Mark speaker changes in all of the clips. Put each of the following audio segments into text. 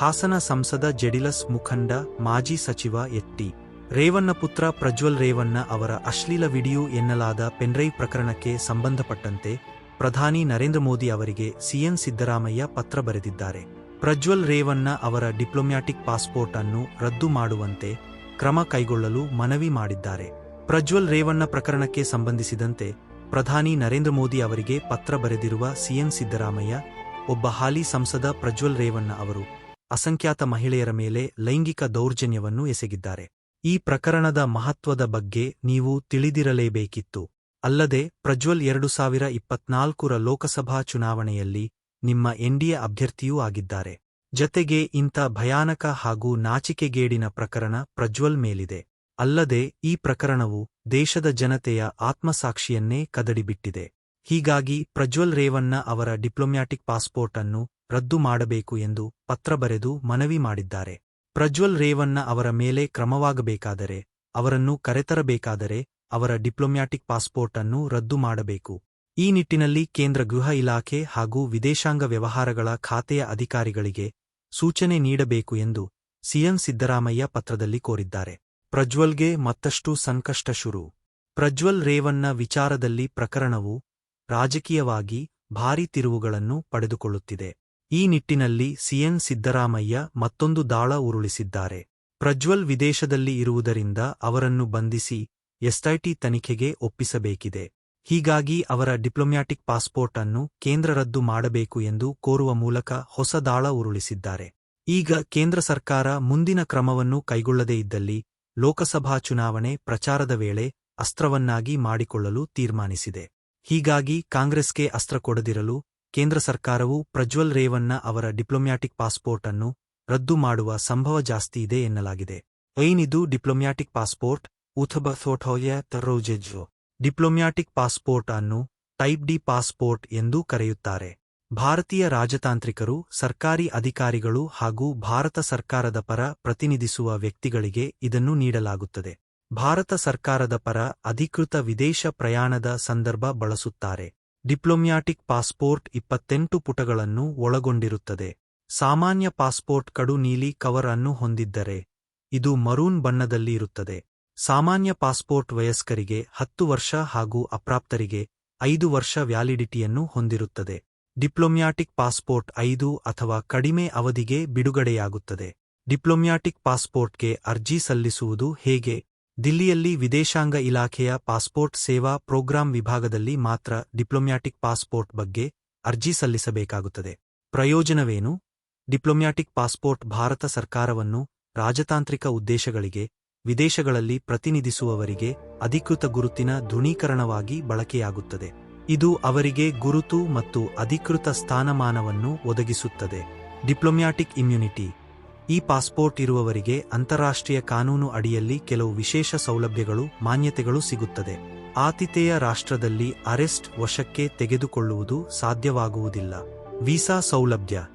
Speaker 1: ಹಾಸನ ಸಂಸದ ಜೆಡಿಲಸ್ ಮುಖಂಡ ಮಾಜಿ ಸಚಿವ ಎಟ್ಟಿ. ರೇವಣ್ಣ ಪುತ್ರ ಪ್ರಜ್ವಲ್ ರೇವಣ್ಣ ಅವರ ಅಶ್ಲೀಲ ವಿಡಿಯೋ ಎನ್ನಲಾದ ಪೆನ್ಡ್ರೈವ್ ಪ್ರಕರಣಕ್ಕೆ ಸಂಬಂಧಪಟ್ಟಂತೆ ಪ್ರಧಾನಿ ನರೇಂದ್ರ ಮೋದಿ ಅವರಿಗೆ ಸಿಎಂ ಸಿದ್ದರಾಮಯ್ಯ ಪತ್ರ ಬರೆದಿದ್ದಾರೆ. ಪ್ರಜ್ವಲ್ ರೇವಣ್ಣ ಅವರ ಡಿಪ್ಲೊಮ್ಯಾಟಿಕ್ ಪಾಸ್ಪೋರ್ಟ್ ಅನ್ನು ರದ್ದು ಮಾಡುವಂತೆ ಕ್ರಮ ಕೈಗೊಳ್ಳಲು ಮನವಿ ಮಾಡಿದ್ದಾರೆ. ಪ್ರಜ್ವಲ್ ರೇವಣ್ಣ ಪ್ರಕರಣಕ್ಕೆ ಸಂಬಂಧಿಸಿದಂತೆ ಪ್ರಧಾನಿ ನರೇಂದ್ರ ಮೋದಿ ಅವರಿಗೆ ಪತ್ರ ಬರೆದಿರುವ ಸಿಎಂ ಸಿದ್ದರಾಮಯ್ಯ, ಒಬ್ಬ ಹಾಲಿ ಸಂಸದ ಪ್ರಜ್ವಲ್ ರೇವಣ್ಣ ಅವರು ಅಸಂಖ್ಯಾತ ಮಹಿಳೆಯರ ಮೇಲೆ ಲೈಂಗಿಕ ದೌರ್ಜನ್ಯವನ್ನು ಎಸಗಿದ್ದಾರೆ. ಈ ಪ್ರಕರಣದ ಮಹತ್ವದ ಬಗ್ಗೆ ನೀವು ತಿಳಿದಿರಲೇಬೇಕಿತ್ತು. ಅಲ್ಲದೆ, ಪ್ರಜ್ವಲ್ ಎರಡು ಸಾವಿರ ಇಪ್ಪತ್ನಾಲ್ಕರ ಲೋಕಸಭಾ ಚುನಾವಣೆಯಲ್ಲಿ ನಿಮ್ಮ ಎನ್ಡಿಎ ಅಭ್ಯರ್ಥಿಯೂ ಆಗಿದ್ದಾರೆ. ಜತೆಗೆ ಇಂಥ ಭಯಾನಕ ಹಾಗೂ ನಾಚಿಕೆಗೇಡಿನ ಪ್ರಕರಣ ಪ್ರಜ್ವಲ್ ಮೇಲಿದೆ. ಅಲ್ಲದೆ, ಈ ಪ್ರಕರಣವು ದೇಶದ ಜನತೆಯ ಆತ್ಮಸಾಕ್ಷಿಯನ್ನೇ ಕದಡಿಬಿಟ್ಟಿದೆ. ಹೀಗಾಗಿ ಪ್ರಜ್ವಲ್ ರೇವಣ್ಣ ಅವರ ಡಿಪ್ಲೊಮ್ಯಾಟಿಕ್ ಪಾಸ್ಪೋರ್ಟ್ ಅನ್ನು ರದ್ದು ಮಾಡಬೇಕು ಎಂದು ಪತ್ರ ಬರೆದು ಮನವಿ ಮಾಡಿದ್ದಾರೆ. ಪ್ರಜ್ವಲ್ ರೇವಣ್ಣ ಅವರ ಮೇಲೆ ಕ್ರಮವಾಗಬೇಕಾದರೆ, ಅವರನ್ನು ಕರೆತರಬೇಕಾದರೆ ಅವರ ಡಿಪ್ಲೊಮ್ಯಾಟಿಕ್ ಪಾಸ್ಪೋರ್ಟ್ ಅನ್ನು ರದ್ದು ಮಾಡಬೇಕು. ಈ ನಿಟ್ಟಿನಲ್ಲಿ ಕೇಂದ್ರ ಗೃಹ ಇಲಾಖೆ ಹಾಗೂ ವಿದೇಶಾಂಗ ವ್ಯವಹಾರಗಳ ಖಾತೆಯ ಅಧಿಕಾರಿಗಳಿಗೆ ಸೂಚನೆ ನೀಡಬೇಕು ಎಂದು ಸಿಎಂ ಸಿದ್ದರಾಮಯ್ಯ ಪತ್ರದಲ್ಲಿ ಕೋರಿದ್ದಾರೆ. ಪ್ರಜ್ವಲ್ಗೆ ಮತ್ತಷ್ಟು ಸಂಕಷ್ಟ ಶುರು. ಪ್ರಜ್ವಲ್ ರೇವಣ್ಣ ವಿಚಾರದಲ್ಲಿ ಪ್ರಕರಣವು ರಾಜಕೀಯವಾಗಿ ಭಾರೀ ತಿರುವುಗಳನ್ನು ಪಡೆದುಕೊಳ್ಳುತ್ತಿದೆ. ಈ ನಿಟ್ಟಿನಲ್ಲಿ ಸಿಎನ್ ಸಿದ್ದರಾಮಯ್ಯ ಮತ್ತೊಂದು ದಾಳ ಉರುಳಿಸಿದ್ದಾರೆ. ಪ್ರಜ್ವಲ್ ವಿದೇಶದಲ್ಲಿ ಇರುವುದರಿಂದ ಅವರನ್ನು ಬಂಧಿಸಿ ಎಸ್ಐಟಿ ತನಿಖೆಗೆ ಒಪ್ಪಿಸಬೇಕಿದೆ. ಹೀಗಾಗಿ ಅವರ ಡಿಪ್ಲೊಮ್ಯಾಟಿಕ್ ಪಾಸ್ಪೋರ್ಟ್ ಅನ್ನು ಕೇಂದ್ರ ರದ್ದು ಮಾಡಬೇಕು ಎಂದು ಕೋರುವ ಮೂಲಕ ಹೊಸ ದಾಳ ಉರುಳಿಸಿದ್ದಾರೆ. ಈಗ ಕೇಂದ್ರ ಸರ್ಕಾರ ಮುಂದಿನ ಕ್ರಮವನ್ನು ಕೈಗೊಳ್ಳದೇ ಇದ್ದಲ್ಲಿ ಲೋಕಸಭಾ ಚುನಾವಣೆ ಪ್ರಚಾರದ ವೇಳೆ ಅಸ್ತ್ರವನ್ನಾಗಿ ಮಾಡಿಕೊಳ್ಳಲು ತೀರ್ಮಾನಿಸಿದೆ. ಹೀಗಾಗಿ ಕಾಂಗ್ರೆಸ್ಗೆ ಅಸ್ತ್ರ ಕೊಡದಿರಲು ಕೇಂದ್ರ ಸರ್ಕಾರವು ಪ್ರಜ್ವಲ್ ರೇವಣ್ಣ ಅವರ ಡಿಪ್ಲೊಮ್ಯಾಟಿಕ್ ಪಾಸ್ಪೋರ್ಟ್ ಅನ್ನು ರದ್ದು ಮಾಡುವ ಸಂಭವ ಜಾಸ್ತಿ ಇದೆ ಎನ್ನಲಾಗಿದೆ. ಐನಿದು ಡಿಪ್ಲೊಮ್ಯಾಟಿಕ್ ಪಾಸ್ಪೋರ್ಟ್? ತರೋಜೆಜೋ ಡಿಪ್ಲೊಮ್ಯಾಟಿಕ್ ಪಾಸ್ಪೋರ್ಟ್ ಅನ್ನು ಟೈಪ್ ಡಿ ಪಾಸ್ಪೋರ್ಟ್ ಎಂದೂ ಕರೆಯುತ್ತಾರೆ. ಭಾರತೀಯ ರಾಜತಾಂತ್ರಿಕರು, ಸರ್ಕಾರಿ ಅಧಿಕಾರಿಗಳು ಹಾಗೂ ಭಾರತ ಸರ್ಕಾರದ ಪರ ಪ್ರತಿನಿಧಿಸುವ ವ್ಯಕ್ತಿಗಳಿಗೆ ಇದನ್ನು ನೀಡಲಾಗುತ್ತದೆ. ಭಾರತ ಸರ್ಕಾರದ ಪರ ಅಧಿಕೃತ ವಿದೇಶ ಪ್ರಯಾಣದ ಸಂದರ್ಭ ಬಳಸುತ್ತಾರೆ. ಡಿಪ್ಲೊಮ್ಯಾಟಿಕ್ ಪಾಸ್ಪೋರ್ಟ್ ಇಪ್ಪತ್ತೆಂಟು ಪುಟಗಳನ್ನು ಒಳಗೊಂಡಿರುತ್ತದೆ. ಸಾಮಾನ್ಯ ಪಾಸ್ಪೋರ್ಟ್ ಕಡು ನೀಲಿ ಕವರ್ ಅನ್ನು ಹೊಂದಿದ್ದರೆ, ಇದು ಮರೂನ್ ಬಣ್ಣದಲ್ಲಿ ಇರುತ್ತದೆ. ಸಾಮಾನ್ಯ ಪಾಸ್ಪೋರ್ಟ್ ವಯಸ್ಕರಿಗೆ ಹತ್ತು ವರ್ಷ ಹಾಗೂ ಅಪ್ರಾಪ್ತರಿಗೆ ಐದು ವರ್ಷ ವ್ಯಾಲಿಡಿಟಿಯನ್ನು ಹೊಂದಿರುತ್ತದೆ. ಡಿಪ್ಲೊಮ್ಯಾಟಿಕ್ ಪಾಸ್ಪೋರ್ಟ್ ಐದು ಅಥವಾ ಕಡಿಮೆ ಅವಧಿಗೆ ಬಿಡುಗಡೆಯಾಗುತ್ತದೆ. ಡಿಪ್ಲೊಮ್ಯಾಟಿಕ್ ಪಾಸ್ಪೋರ್ಟ್ಗೆ ಅರ್ಜಿ ಸಲ್ಲಿಸುವುದು ಹೇಗೆ? ದಿಲ್ಲಿಯಲ್ಲಿ ವಿದೇಶಾಂಗ ಇಲಾಖೆಯ ಪಾಸ್ಪೋರ್ಟ್ ಸೇವಾ ಪ್ರೋಗ್ರಾಂ ವಿಭಾಗದಲ್ಲಿ ಮಾತ್ರ ಡಿಪ್ಲೊಮ್ಯಾಟಿಕ್ ಪಾಸ್ಪೋರ್ಟ್ ಬಗ್ಗೆ ಅರ್ಜಿ ಸಲ್ಲಿಸಬೇಕಾಗುತ್ತದೆ. ಪ್ರಯೋಜನವೇನು? ಡಿಪ್ಲೊಮ್ಯಾಟಿಕ್ ಪಾಸ್ಪೋರ್ಟ್ ಭಾರತ ಸರ್ಕಾರವನ್ನು ರಾಜತಾಂತ್ರಿಕ ಉದ್ದೇಶಗಳಿಗೆ, ವಿದೇಶಗಳಲ್ಲಿ ಪ್ರತಿನಿಧಿಸುವವರಿಗೆ ಅಧಿಕೃತ ಗುರುತಿನ ದೃಢೀಕರಣವಾಗಿ ಬಳಕೆಯಾಗುತ್ತದೆ. ಇದು ಅವರಿಗೆ ಗುರುತು ಮತ್ತು ಅಧಿಕೃತ ಸ್ಥಾನಮಾನವನ್ನು ಒದಗಿಸುತ್ತದೆ. ಡಿಪ್ಲೊಮ್ಯಾಟಿಕ್ ಇಮ್ಯುನಿಟಿ ಈ ಪಾಸ್ಪೋರ್ಟ್ ಇರುವವರಿಗೆ ಅಂತಾರಾಷ್ಟ್ರೀಯ ಕಾನೂನು ಅಡಿಯಲ್ಲಿ ಕೆಲವು ವಿಶೇಷ ಸೌಲಭ್ಯಗಳು, ಮಾನ್ಯತೆಗಳು ಸಿಗುತ್ತದೆ. ಆತಿಥೇಯ ರಾಷ್ಟ್ರದಲ್ಲಿ ಅರೆಸ್ಟ್ ವಶಕ್ಕೆ ತೆಗೆದುಕೊಳ್ಳುವುದು ಸಾಧ್ಯವಾಗುವುದಿಲ್ಲ. ವೀಸಾ ಸೌಲಭ್ಯ.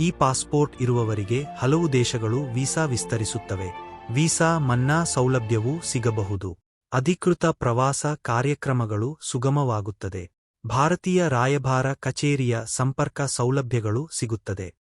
Speaker 1: ಈ ಪಾಸ್ಪೋರ್ಟ್ ಇರುವವರಿಗೆ ಹಲವು ದೇಶಗಳು ವೀಸಾ ವಿಸ್ತರಿಸುತ್ತವೆ. ವೀಸಾ ಮನ್ನಾ ಸೌಲಭ್ಯವೂ ಸಿಗಬಹುದು. ಅಧಿಕೃತ ಪ್ರವಾಸ ಕಾರ್ಯಕ್ರಮಗಳು ಸುಗಮವಾಗುತ್ತದೆ. ಭಾರತೀಯ ರಾಯಭಾರ ಕಚೇರಿಯ ಸಂಪರ್ಕ ಸೌಲಭ್ಯಗಳು ಸಿಗುತ್ತದೆ.